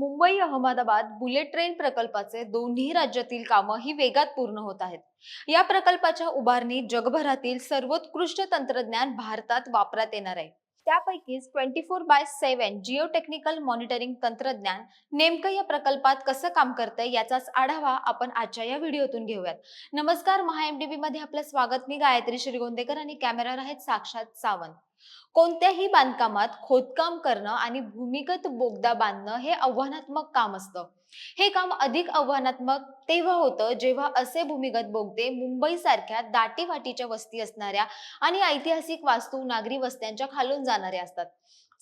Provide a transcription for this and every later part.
Mumbai Ahmedabad bullet train प्रकल्पाचे दोन्ही राज्यातील कामं ही वेगात पूर्ण होत आहेत. या प्रकल्पाच्या उभारणीत जगभरातील सर्वोत्कृष्ट तंत्रज्ञान भारतात वापरात येणार आहे. त्यापैकीच twenty four by seven geotechnical monitoring तंत्रज्ञान नेमकं या प्रकल्पात कसं काम करतंय याचाच आढावा आपण आजच्या या व्हिडिओतून घेऊयात. नमस्कार महा एमडीबी मध्ये आपलं स्वागत. मी गायत्री श्रीगोंदेकर आणि कॅमेरा आहेत साक्षात सावंत. कोणत्याही बांधकामात खोदकाम करणं आणि भूमिगत बोगदा बांधणं हे आव्हानात्मक काम असतं. हे काम अधिक आव्हानात्मक तेव्हा होतं जेव्हा असे भूमिगत बोगदे मुंबई सारख्या दाटीवाटीच्या वस्ती असणाऱ्या आणि ऐतिहासिक वास्तू नागरी वस्त्यांच्या खालून जाणाऱ्या असतात.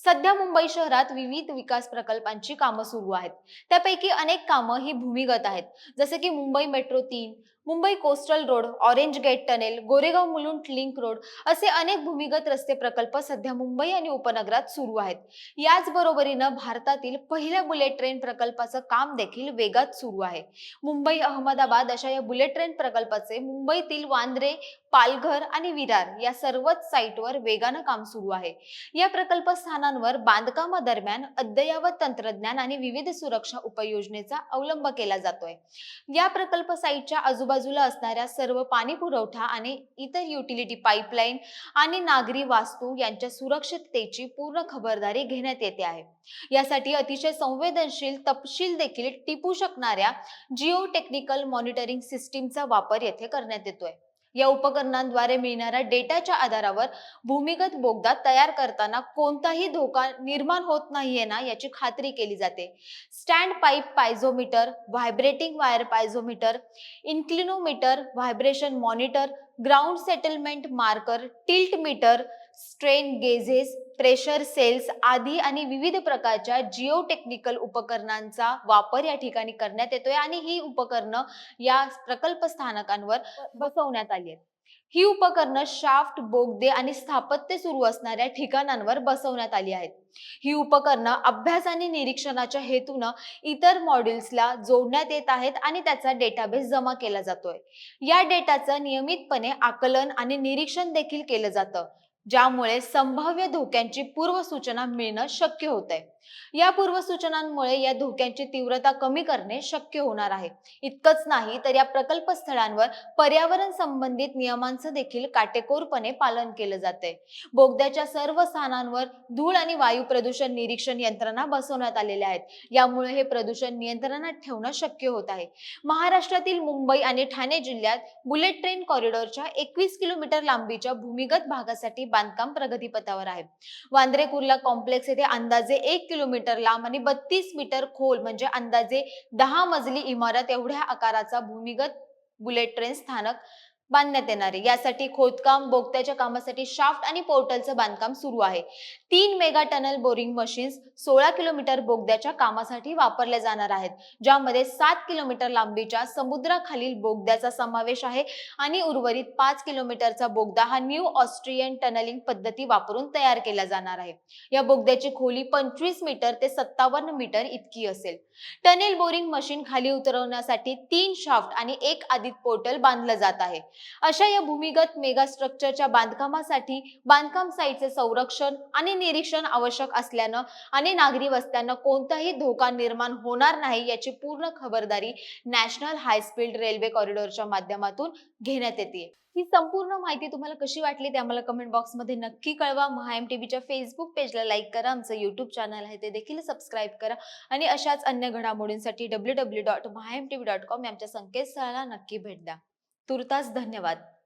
सध्या मुंबई शहरात विविध विकास प्रकल्पांची कामं सुरू आहेत. त्यापैकी अनेक कामं ही भूमिगत आहेत. जसे की मुंबई मेट्रो तीन Mumbai coastal road orange gate tunnel Goregaon Mulund link road असे अनेक भूमिगत रस्ते प्रकल्प सध्या मुंबई आणि उपनगरात सुरू आहेत. याच बरोबरीनं भारतातील पहिल्या बुलेट ट्रेन प्रकल्पाचं काम देखील वेगात सुरू आहे. मुंबई अहमदाबाद अशा या बुलेट ट्रेन प्रकल्पाचे मुंबईतील वांद्रे पालघर आणि विरार या सर्वच साईटवर वेगानं काम सुरू आहे. या प्रकल्प स्थानांवर बांधकामादरम्यान अद्ययावत तंत्रज्ञान आणि विविध सुरक्षा उपाययोजनेचा अवलंब केला जातोय. या प्रकल्प साईटच्या आजूबाजूला असणाऱ्या सर्व पाणी पुरवठा आणि इतर युटिलिटी पाईपलाईन आणि नागरी वास्तू यांच्या सुरक्षिततेची पूर्ण खबरदारी घेण्यात येते आहे. यासाठी अतिशय संवेदनशील तपशील देखील टिपू शकणाऱ्या जिओ टेक्निकल मॉनिटरिंग सिस्टीमचा वापर येथे करण्यात येतोय. या उपकरणांद्वारे मिळणाऱ्या डेटाच्या आधारावर भूमिगत बोगदा तयार करताना कोणताही धोका निर्माण होत नाहीये ना याची खात्री केली जाते. Stand pipe piezometer vibrating wire piezometer inclinometer vibration monitor ground settlement marker tilt meter strain gauges pressure cells आदी आणि विविध प्रकारच्या जिओ टेक्निकल उपकरणांचा वापर या ठिकाणी करण्यात येतोय आणि ही उपकरणं या प्रकल्प स्थानकांवर बसवण्यात आली आहेत. ही उपकरणं शाफ्ट बोगदे आणि स्थापत्य सुरू असणाऱ्या ठिकाणांवर बसवण्यात आली आहेत. ही उपकरणं अभ्यास आणि निरीक्षणाच्या हेतूनं इतर मॉड्यूल्सला जोडण्यात येत आहेत आणि त्याचा डेटाबेस जमा केला जातोय. या डेटाचं नियमितपणे आकलन आणि निरीक्षण देखील केलं जातं. ज्यामुळे संभाव्य धोक्यांची पूर्वसूचना मिळणं शक्य होत आहे या पूर्वसूचनांमुळे या धोक्यांची तीव्रता कमी करणे शक्य होणार आहे. इतकंच नाही तर या प्रकल्प स्थळांवर पर्यावरण संबंधित नियमांचं देखील काटेकोरपणे पालन केलं जाते बोगद्याच्या सर्व स्थानांवर धूळ आणि वायू प्रदूषण निरीक्षण यंत्रणा बसवण्यात आलेल्या आहेत. यामुळे हे प्रदूषण नियंत्रणात ठेवणं शक्य होत आहे. महाराष्ट्रातील मुंबई आणि ठाणे जिल्ह्यात बुलेट ट्रेन कॉरिडॉरच्या एकवीस किलोमीटर लांबीच्या भूमिगत भागासाठी बांधकाम प्रगतीपथावर आहे. वांद्रे कुर्ला कॉम्प्लेक्स येथे अंदाजे एक किलोमीटर लांब आणि बत्तीस मीटर खोल म्हणजे अंदाजे दहा मजली इमारत एवढ्या आकाराचा भूमिगत बुलेट ट्रेन स्थानक बांधण्यात येणार आहे. यासाठी खोदकाम बोगद्याच्या कामासाठी शाफ्ट आणि पोर्टलचं बांधकाम सुरू आहे. तीन मेगा टनल बोरिंग मशीन्स सोळा किलोमीटर बोगद्याच्या कामासाठी वापरल्या जाणार आहेत. ज्यामध्ये सात किलोमीटर लांबीच्या समुद्राखालील बोगद्याचा समावेश आहे आणि उर्वरित पाच किलोमीटरचा बोगदा हा न्यू ऑस्ट्रियन टनलिंग पद्धती वापरून तयार केला जाणार आहे. या बोगद्याची खोली पंचवीस मीटर ते सत्तावन्न मीटर इतकी असेल. टनेल बोरिंग मशीन खाली उतरवण्यासाठी तीन शाफ्ट आणि एक आदित पोर्टल बांधलं जात आहे. अशा या भूमिगत मेगा स्ट्रक्चरच्या बांधकामासाठी बांधकाम साईटचे संरक्षण आणि निरीक्षण आवश्यक असल्यानं आणि नागरी वस्त्यांना कोणताही धोका निर्माण होणार नाही याची पूर्ण खबरदारी नॅशनल हायस्पीड रेल्वे कॉरिडॉरच्या माध्यमातून घेण्यात येते. ही संपूर्ण माहिती तुम्हाला कशी वाटली ते आम्हाला कमेंट बॉक्समध्ये नक्की कळवा. महा एम टीव्हीच्या फेसबुक पेजला लाईक करा. आमचं यूट्यूब चॅनल आहे ते देखील सबस्क्राईब करा. आणि अशाच अन्य घडामोडींसाठी W W dot Maha M T V dot com आमच्या संकेतस्थळाला नक्की भेट द्या. तुर्तास धन्यवाद.